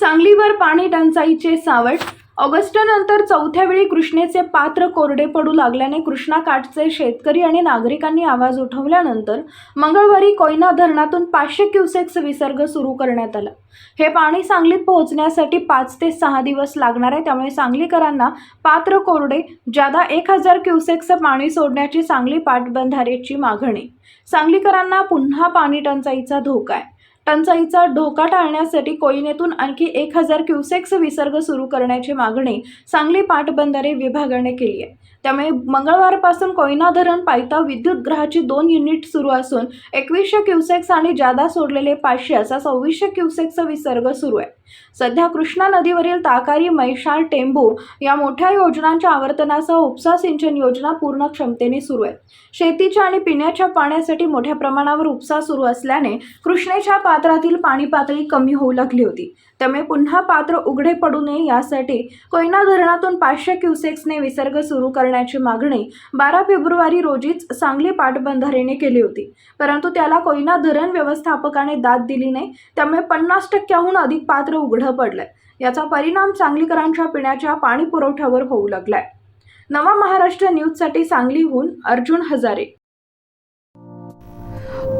सांगलीवर पाणी टंचाईचे सावट. ऑगस्टनंतर चौथ्या वेळी कृष्णेचे पात्र कोरडे पडू लागल्याने कृष्णा काठचे शेतकरी आणि नागरिकांनी आवाज उठवल्यानंतर मंगळवारी कोयना धरणातून पाचशे क्युसेक्स विसर्ग सुरू करण्यात आला. हे पाणी सांगलीत पोहोचण्यासाठी पाच ते सहा दिवस लागणार आहे. त्यामुळे सांगलीकरांना पात्र कोरडे जादा एक हजार क्युसेक्सचं पाणी सोडण्याची सांगली पाटबंधारेची मागणी. सांगलीकरांना पुन्हा पाणी टंचाईचा धोका आहे. टंचाईचा धोका टाळण्यासाठी कोयनेतून आणखी एक हजार क्युसेक्स विसर्ग सुरू करण्याची मागणी सांगली पाटबंधारे विभागाने केली आहे. त्यामुळे मंगळवारपासून कोयना धरण पायथा विद्युत ग्रहाची दोन युनिट सुरू असून एकवीसशे क्युसेक्स आणि जादा सोडलेले पाचशे असा सव्वीसशे क्युसेक्सचा विसर्ग सुरू आहे. सध्या कृष्णा नदीवरील ताकारी मैशाळ टेंबू या मोठ्या योजनांच्या आवर्तनासह उपसा सिंचन योजना पूर्ण क्षमतेने सुरू आहे. शेतीच्या आणि पिण्याच्या पाण्यासाठी मोठ्या प्रमाणावर उपसा सुरू असल्याने कृष्णेच्या पात्रातील पाणी पातळी कमी होऊ लागली होती. त्यामुळे पुन्हा पात्र उघडे पडू नये यासाठी कोयना धरणातून पाचशे क्युसेक्सने विसर्ग सुरू करण्याची मागणी बारा फेब्रुवारी रोजीच सांगली पाटबंधारेने केली होती. परंतु त्याला कोयना धरण व्यवस्थापकाने दाद दिली नाही त्यामुळे पन्नास टक्क्याहून अधिक पात्र उघडं पडलंय. याचा परिणाम सांगलीकरांच्या पिण्याच्या पाणी पुरवठ्यावर होऊ लागलाय. नवा महाराष्ट्र न्यूजसाठी सांगलीहून अर्जुन हजारे.